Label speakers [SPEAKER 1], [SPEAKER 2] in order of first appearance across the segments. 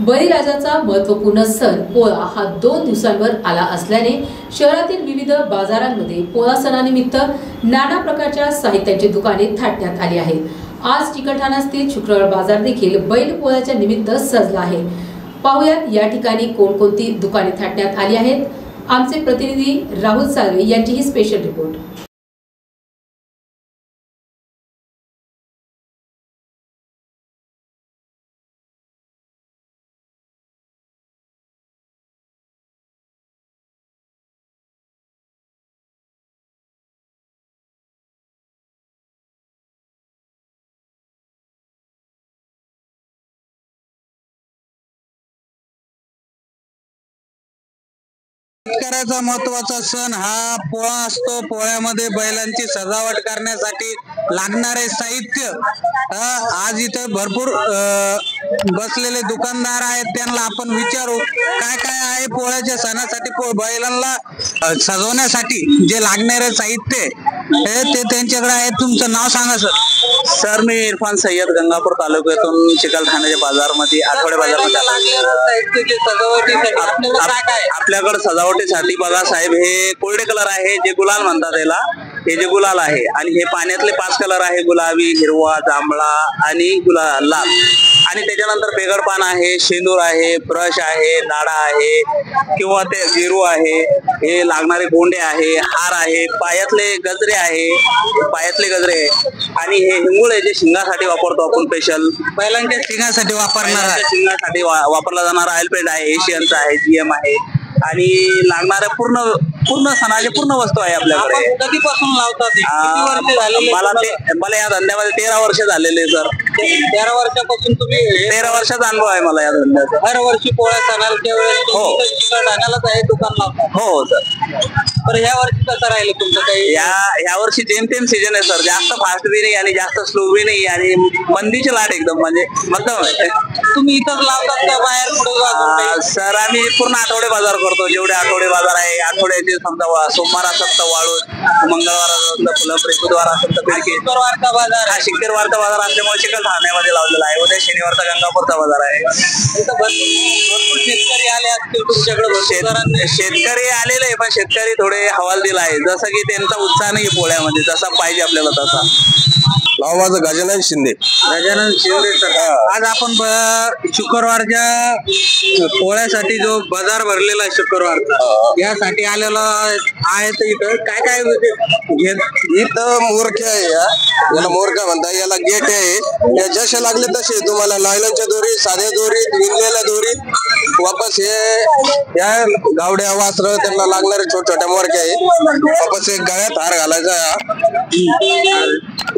[SPEAKER 1] बळीराजाचा महत्त्वपूर्ण सण पोळा हा दोन दिवसांवर आला असल्याने शहरातील विविध बाजारांमध्ये पोळा सणानिमित्त नाना प्रकारच्या साहित्याची दुकाने थाटण्यात आली आहेत. आज चिकलठाणा स्थित शुक्रवार बाजार देखील बैल पोळ्याच्या निमित्त सजला आहे. पाहुयात या ठिकाणी कोणकोणती दुकाने थाटण्यात आली आहेत. आमचे प्रतिनिधी राहुल साळवे यांची ही स्पेशल रिपोर्ट
[SPEAKER 2] शेतकऱ्याचा महत्त्वाचा सण हा पोळा असतो. पोळ्यामध्ये बैलांची सजावट करण्यासाठी लागणारे साहित्य आज इथं भरपूर बसलेले दुकानदार आहेत. त्यांना आपण विचारू काय काय आहे पोळ्याच्या सणासाठी? पो- बैलांना सजवण्यासाठी जे लागणारे साहित्य ते त्यांच्याकडे आहे. तुमचं नाव सांगा सर.
[SPEAKER 3] सर मी इरफान सय्यद गंगापूर तालुक्यातून चिकलठाण्याच्या बाजारमध्ये आठवडे बाजारमध्ये आपल्याकडे सजावटीसाठी बघा साहेब हे कोरडे कलर आहे जे गुलाल म्हणतात याला हे जे गुलाल आहे. आणि हे पाण्यातले पाच कलर आहे गुलाबी हिरवा जांभळा आणि गुला लाल. आणि त्याच्यानंतर बेगड पान आहे शेंदूर आहे ब्रश आहे नाडा आहे किंवा ते जिरू आहे हे लागणारे गोंडे आहे हार आहे पायातले गजरे आहे पायातले गजरे. आहे आणि हे हिंगुळे जे शिंगासाठी वापरतो आपण स्पेशल
[SPEAKER 2] बैलांच्या शिंगासाठी वापरणार आहे.
[SPEAKER 3] शिंगासाठी वापरला जाणारा ऑइल पेंट आहे एशियनचा आहे जीएम आहे. आणि लागणाऱ्या पूर्ण पूर्ण सणाचे पूर्ण वस्तू आहे आपल्याकडे
[SPEAKER 2] कधीपासून लावतात हे?
[SPEAKER 3] मला? ते मला या धंद्यामध्ये तेरा वर्ष झालेले सर
[SPEAKER 2] तेरा वर्षापासून तुम्ही हे
[SPEAKER 3] तेरा वर्षाचा अनुभव आहे मला या धंद्याचा
[SPEAKER 2] हर वर्षी पोळ्या सणाच्या वेळेस
[SPEAKER 3] हो.
[SPEAKER 2] आहे दुकान लावता
[SPEAKER 3] हो सर
[SPEAKER 2] तर ह्या वर्षी कसं राहिलं तुमचं काही?
[SPEAKER 3] या या वर्षी जेमतेम सीजन आहे सर जास्त फास्ट बी नाही आणि जास्त स्लो बी नाही आणि मंदीची लाट एकदम म्हणजे मध्यम
[SPEAKER 2] तुम्ही इथंच लावतात का बाहेर काही?
[SPEAKER 3] सर आम्ही पूर्ण आठवडे बाजार करतो. जेवढे आठवडे बाजार आहे आठवड्याचे समजा वा- सोमवार असेल तर वाळून मंगळवार असेल तर फुलंब्री बुधवार असेल तर पिडकी
[SPEAKER 2] शुक्रवारचा बाजार
[SPEAKER 3] हा
[SPEAKER 2] आहे
[SPEAKER 3] शिक्केरवारचा बाजार असल्यामुळे चिकल ठाण्यामध्ये लावलेला आहे. उद्या शनिवारचा गंगापूरचा बाजार आहे.
[SPEAKER 2] इथं भरपूर भरपूर शेतकरी आले असतील तुमच्याकडे भरपूर
[SPEAKER 3] शेतकरी आलेले आहे पण शेतकरी थोडे हवाल दिला आहे. जसं की त्यांचा उत्साह नाही पोळ्यामध्ये जसा पाहिजे आपल्याला तसा.
[SPEAKER 4] नाव माझं गजानन शिंदे.
[SPEAKER 2] गजानन शिंदे सर. आज आपण ब- शुक्रवारच्या पोळ्यासाठी जो बाजार भरलेला आहे शुक्रवारचा यासाठी आलेला आहे तर इथं. काय काय घेत
[SPEAKER 4] इथं मोरखे आहे या याला मोरका म्हणतात. याला गेट आहे. या जसे लागले तसे तुम्हाला लायलनच्या दोरी साध्या दोरी विणलेल्या दोरी. वापस हे या गावड्या वासर त्यांना लागणारे छोट छोट्या मोरक्या आहे. वापस एक गळ्यात हार घालायचा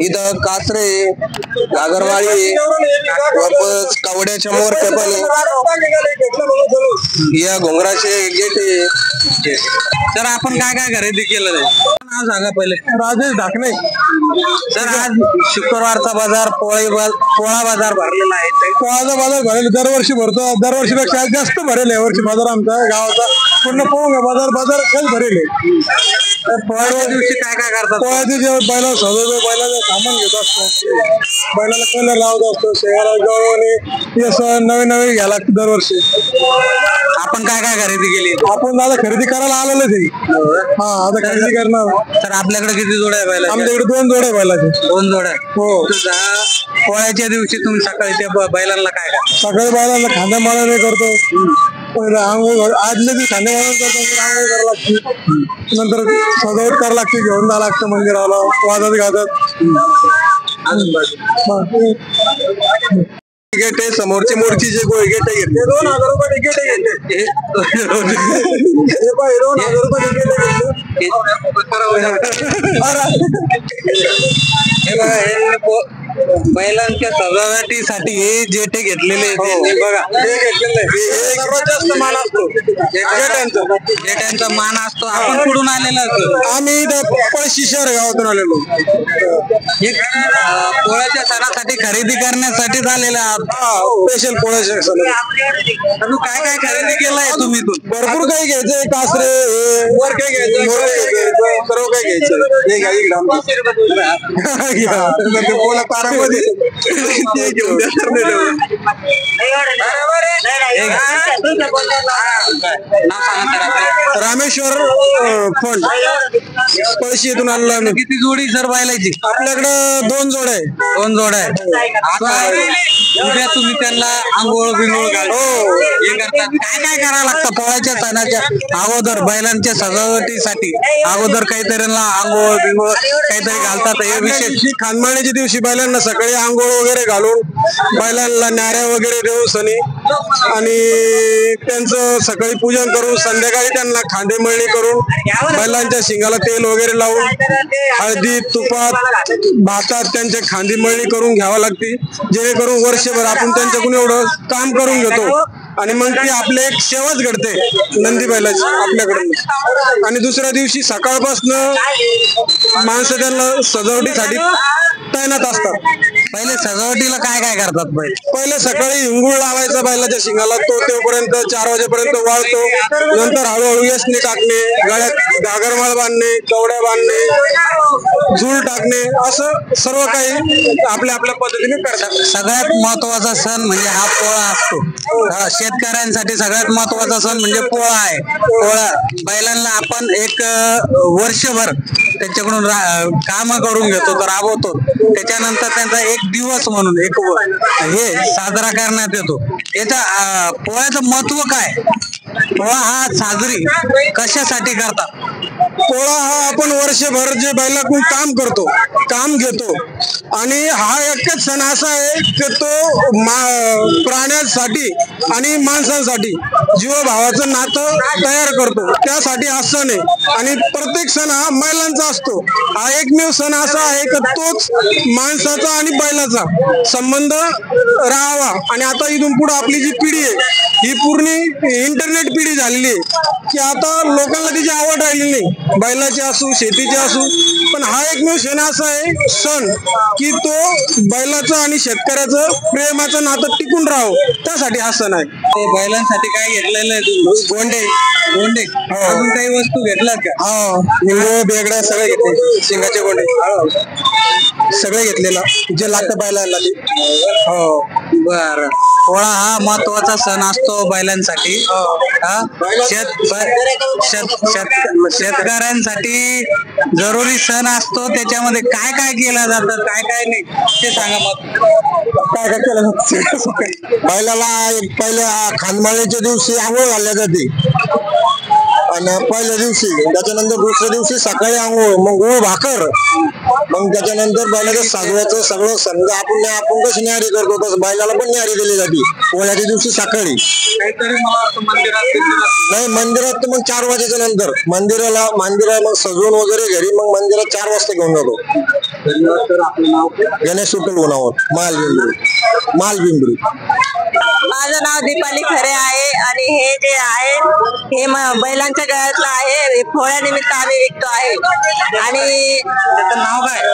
[SPEAKER 4] इथं कासरे नागरवाडी वापस कावड्याच्या मोर पण या घोंगराचे गेट आहे.
[SPEAKER 2] सर आपण काय काय खरेदी केलं नाव सांगा पहिले.
[SPEAKER 4] राजेश ढाकणे.
[SPEAKER 2] सर आज शुक्रवारचा बाजार पोळे पोळा बाजार भरलेला आहे
[SPEAKER 4] पोळाचा बाजार भरेल दरवर्षी भरतो. दरवर्षीपेक्षा जास्त भरेल यावर्षी बाजार आमचा गावाचा. पूर्ण पोंग बाजार बाजार खच भरेल. आहे.
[SPEAKER 2] तर पोळ्याच्या दिवशी काय काय करतात?
[SPEAKER 4] पोळ्याचे जे बैला सजवतो बैलाचं सामान घेत असतो. बैलाला कलर लावत असतो. शेगाला गवळणी हे असं नवीन नवीन घ्यायला लागतं दरवर्षी.
[SPEAKER 2] आपण काय काय खरेदी केली?
[SPEAKER 4] आपण दादा खरेदी करायला आलेलोच आहे. हा आता खरेदी करणार.
[SPEAKER 2] तर आपल्याकडे किती जोड्या बैलाच्या?
[SPEAKER 4] आमच्याकडे दोन जोडे बैलाचे
[SPEAKER 2] दोन जोड्या
[SPEAKER 4] हो.
[SPEAKER 2] पोळ्याच्या दिवशी तुम्ही सकाळी त्या बैलांना काय काय
[SPEAKER 4] सकाळी बैलाला खांद्या मारणे करतो. आंघोळ आदल्या दिवशी खांद्या मारण करतो. नंतर आंघोळ करावं लागते. नंतर सजावट करावं लागते. घेऊन जावं लागतं मंदिराला. वाजत गाजत. गेट आहे समोरची मोरची जे गोळ गेट आहे. दोन हजार रुपये गेट आहे. दोन हजार रुपये गेट आहे.
[SPEAKER 2] बैलांच्या सजावटीसाठी हे जेटे घेतलेले.
[SPEAKER 4] हो.
[SPEAKER 2] बघा.
[SPEAKER 4] हे घेतलेलं आहे. सर्वात जास्त मान असतो.
[SPEAKER 2] मान असतो. आपण कुठून आलेला असतो
[SPEAKER 4] आम्ही पळशी शहर गावातून आलेलो
[SPEAKER 2] हे अं, पोळ्याच्या सणासाठी खरेदी करण्यासाठीच आलेला आहात.
[SPEAKER 4] स्पेशल पोळ्याच्या.
[SPEAKER 2] अजून काय काय खरेदी केलंय तुम्ही इथून?
[SPEAKER 4] भरपूर काही घ्यायचंय. कासरे हे, वर काय घ्यायचं घ्यायचं सर्व काही घ्यायचं हे घ्या इकडं आमच्या. ते घेऊन. रामेश्वर फंड पळशी येथून आणला आम्ही
[SPEAKER 2] किती जोडी सर बैलाची
[SPEAKER 4] आपल्याकडं दोन जोड आहे.
[SPEAKER 2] दोन जोड्या आहे. आता उद्या तुम्ही त्यांना आंघोळ बिंगोळ घाल.
[SPEAKER 4] हो.
[SPEAKER 2] हे करतात. काय काय करावं लागतं? पोळ्याच्या सणाच्या अगोदर बैलांच्या सजावटीसाठी. अगोदर काहीतरी आंघोळ बिंगोळ काहीतरी घालतात. हे विशेष
[SPEAKER 4] दिवशी खानमाळीच्या दिवशी बैलांना सकाळी आंघोळ वगैरे घालून बैलांना नाऱ्या वगैरे देऊन सनी. आणि त्यांचं सकाळी पूजन करून संध्याकाळी त्यांना खांदे मळणी करून बैलांच्या शिंगाला तेल वगैरे लावून हळदी तुपात भातात त्यांच्या खांदी मळणी करून घ्यावं लागते. जेणेकरून वर्षभर आपण त्यांच्याकडून एवढं काम करून घेतो. आणि मग ती आपले एक सेवाच घडते नंदी बैलाची आपल्याकडून. आणि दुसऱ्या दिवशी सकाळपासनं माणसं त्यांना सजावटीसाठी तैनात असतात.
[SPEAKER 2] पहिले सजावटीला काय काय करतात बैल?
[SPEAKER 4] पहिले सकाळी हिंगुळ लावायचा बैलाच्या शिंगाला. तो तेवपर्यंत चार वाजेपर्यंत वाळतो. नंतर हळूहळू यशने टाकणे गळ्यात गागरमाळ बांधणे कवड्या बांधणे झूल टाकणे असं सर्व काही आपल्या आपल्या पद्धतीने करतात.
[SPEAKER 2] सगळ्यात महत्त्वाचा सण म्हणजे हा पोळा असतो. हा, शेतकऱ्यांसाठी सगळ्यात महत्त्वाचा सण म्हणजे पोळा आहे. पोळा. बैलांना आपण एक वर्षभर त्यांच्याकडून काम करून घेतो तर राबवतो. त्याच्यानंतर त्यांचा एक दिवस म्हणून एक हे साजरा करण्यात येतो. याचा पोळ्याचं महत्त्व काय? पोळा हा साजरी कशासाठी करतात?
[SPEAKER 4] पोळा हा आपण वर्षभर जे बैलाकडून काम करतो काम घेतो. आणि हा एकच सण असा आहे की तो मा- प्राण्यांसाठी आणि माणसांसाठी जीवभावाचं नातं तयार करतो. त्यासाठी हा सण आहे. आणि प्रत्येक सण हा महिलांचा असतो. हा एकमेव सण असा आहे की तोच माणसाचा आणि बैलाचा संबंध राहावा. आणि आता इथून पुढे आपली जी पिढी आहे ही पूर्ण इंटरनेट पिढी झालेली आहे की आता लोकांना तिची आवड राहिली नाही. बैलाची असू शेतीची असू पण हा एकमेव क्षण असा आहे सण की तो बैलाचं आणि शेतकऱ्याचं प्रेमाचं नातं टिकून राहावं. त्यासाठी हा सण आहे.
[SPEAKER 2] ते बैलांसाठी काय घेतलेलं आहे तुम्ही?
[SPEAKER 4] गोंडे.
[SPEAKER 2] गोंडे? अजून काही वस्तू घेतल्यात का?
[SPEAKER 4] हो बेगड्या सगळे घेतले शिंगाचे गोंडे. सगळे घेतलेलं. जे लागतं बैलाला ते. हो
[SPEAKER 2] बर. पोळा हा महत्त्वाचा सण असतो बैलांसाठी. हा? शेत शेत शेत- शेतकऱ्यांसाठी जरुरी सण असतो. त्याच्यामध्ये काय काय केलं जातं काय काय नाही ते सांगा मग.
[SPEAKER 4] काय काय केलं जातं? बैलाला एक पहिले खानमाळ्याच्या दिवशी आंघोळ घालल्या जाते आणि पहिल्या दिवशी त्याच्यानंतर दुसऱ्या दिवशी सकाळी आंघोळ मग गुळ भाकर. मग त्याच्यानंतर बैलाचं साजवायचं सगळं समजा आपण आपण कशी न्यारी करतो? तसं बैलाला पण न्यारी दिली जाते. पोळ्याच्या दिवशी सकाळी
[SPEAKER 2] काहीतरी मला वाटतं मंदिरात बिंदिरात
[SPEAKER 4] नाही मंदिरात तर मग चार वाजेच्या नंतर. मंदिराला मंदिरा मग सजवून वगैरे घरी मग मंदिरात चार वाजता घेऊन जातो. गणेश सुटल उन्हावर माल बिंबरी. माल बिंबरी.
[SPEAKER 5] माझं नाव दीपाली खरे आहे आणि हे जे आहे हे बैलांच्या गळ्यातलं आहे. हे पोळ्यानिमित्त आम्ही विकतो आहे. आणि
[SPEAKER 2] त्याचं नाव काय?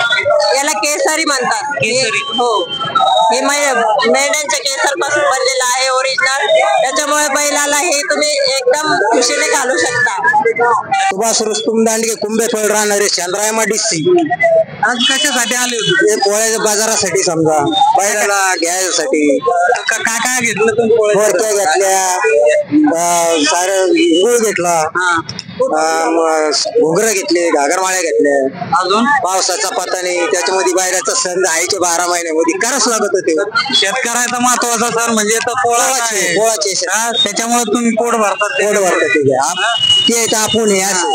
[SPEAKER 5] याला केसरी म्हणतात.
[SPEAKER 2] केसरी.
[SPEAKER 5] हे- हो मै- मेंढ्यांच्या केसरपासून बनलेलं आहे ओरिजिनल त्याच्यामुळे बैलाला हे तुम्ही एकदम खुशीने घालू शकता.
[SPEAKER 4] सुभाष रुस्तुम दांडगे कुंभेफळ राहणारे चंद्रायमा डिस्सी
[SPEAKER 2] आज कशासाठी आले होते?
[SPEAKER 4] पोळ्याच्या बाजारासाठी समजा. बैलाला घ्यायसाठी.
[SPEAKER 2] का- काय काय घेतलं तुम्ही
[SPEAKER 4] घेतल्या सारं गुळ घेतला. घुगरं घेतले घागरमाळ्या घेतल्या.
[SPEAKER 2] अजून?
[SPEAKER 4] पावसाचा पत्ता नाही त्याच्यामध्ये बाहेरचा सण आईच्या बारा महिन्यामध्ये. करावंच लागत होते.
[SPEAKER 2] शेतकऱ्याचा महत्त्वाचा सण म्हणजे तो पोळा
[SPEAKER 4] पोळाचे
[SPEAKER 2] आहे.
[SPEAKER 4] पोळाचे सण.
[SPEAKER 2] हा, त्याच्यामुळे तुम्ही पोट भरतात
[SPEAKER 4] पोट भरतं ते. तर आपण हे असं.